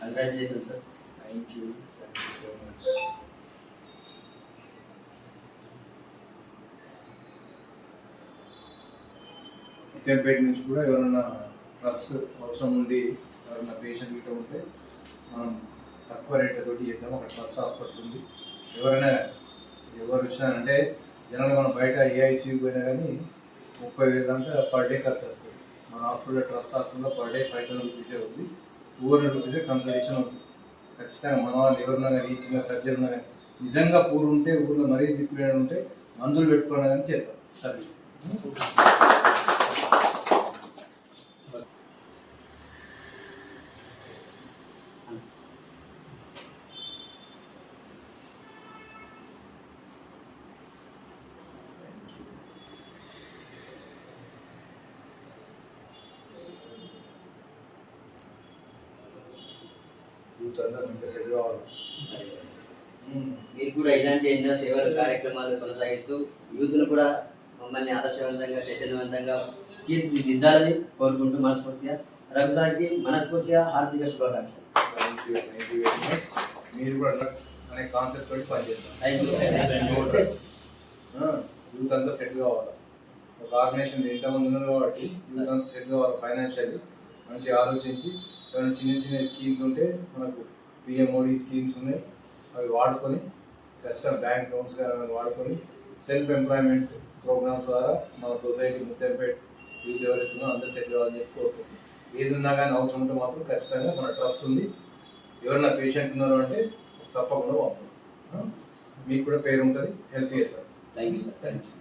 Congratulation sir thank you thank you so much Muthyampet నుంచి కూడా ఎవరన్నా ట్రస్ట్ అవసరం ఉండి ఎవరన్నా పేషెంట్ గిట్ట ఉంటే మనం తక్కువ రేట్ చేద్దాం. అక్కడ ట్రస్ట్ హాస్పిటల్ ఉంది. ఎవరైనా ఎవరు వచ్చినారంటే జనరల్ మనం బయట ఏఐసీ పోయినా కానీ ముప్పై వేలు దాకా పర్ డే ఖర్చు వస్తుంది. మన హాస్పిటల్ ట్రస్ట్ హాస్పిటల్లో పర్ డే ఫైవ్ థౌసండ్ రూపీసే ఉంది. ఓవర్ హండ్రెడ్ రూపీసే కన్సల్టేషన్ అవుతుంది ఖచ్చితంగా మన వాళ్ళు ఎవరున్నా కానీ చిన్న సర్జరీ ఉన్నా కానీ నిజంగా పూర్ ఉంటే ఊళ్ళో మరీ దిక్కులేని ఉంటే మందులు పెట్టుకున్నా కానీ చేద్దాం సర్వీస్ యూత్ అందరూ మంచిగా సెట్ కావాలి. మీరు కూడా ఇలాంటి ఎన్నో సేవల కార్యక్రమాలు కొనసాగిస్తూ యూత్ను కూడా మమ్మల్ని ఆదర్శవంతంగా చైతన్యవంతంగా తీర్చిదిద్దాలని కోరుకుంటూ మనస్ఫూర్తిగా రఘుసారికి మనస్ఫూర్తిగా ఆర్థిక శుభాకాంక్షలు. మీరు కూడా డ్రగ్స్ అనే కాన్సెప్ట్ తోటి డ్రగ్స్ యూత్ అంతా సెట్ కావాలి. ఒక ఆర్గనైజేషన్ ఎంతమంది ఉన్నారు కాబట్టి యూత్ అంతా సెట్ కావాలి ఫైనాన్షియల్లీ మంచిగా ఆలోచించి ఏమైనా చిన్న చిన్న స్కీమ్స్ ఉంటే మనకు పిఎంఓడి స్కీమ్స్ ఉన్నాయి. అవి వాడుకొని ఖచ్చితంగా బ్యాంక్ లోన్స్ వాడుకొని సెల్ఫ్ ఎంప్లాయ్మెంట్ ప్రోగ్రామ్స్ ద్వారా మన సొసైటీ ముత్తంపేట యూత్ ఎవరైతుందో అందరూ సెటిల్ అవ్వాలని చెప్పి కోరుకుంటున్నాం. ఏది ఉన్నా కానీ అవసరం ఉంటే మాత్రం ఖచ్చితంగా మన ట్రస్ట్ ఉంది. ఎవరైనా పేషెంట్ ఉన్నారు అంటే తప్పకుండా పంపండి. మీకు కూడా పేరు ఉంటుంది. హెల్ప్ చేస్తారు thank you sir thank you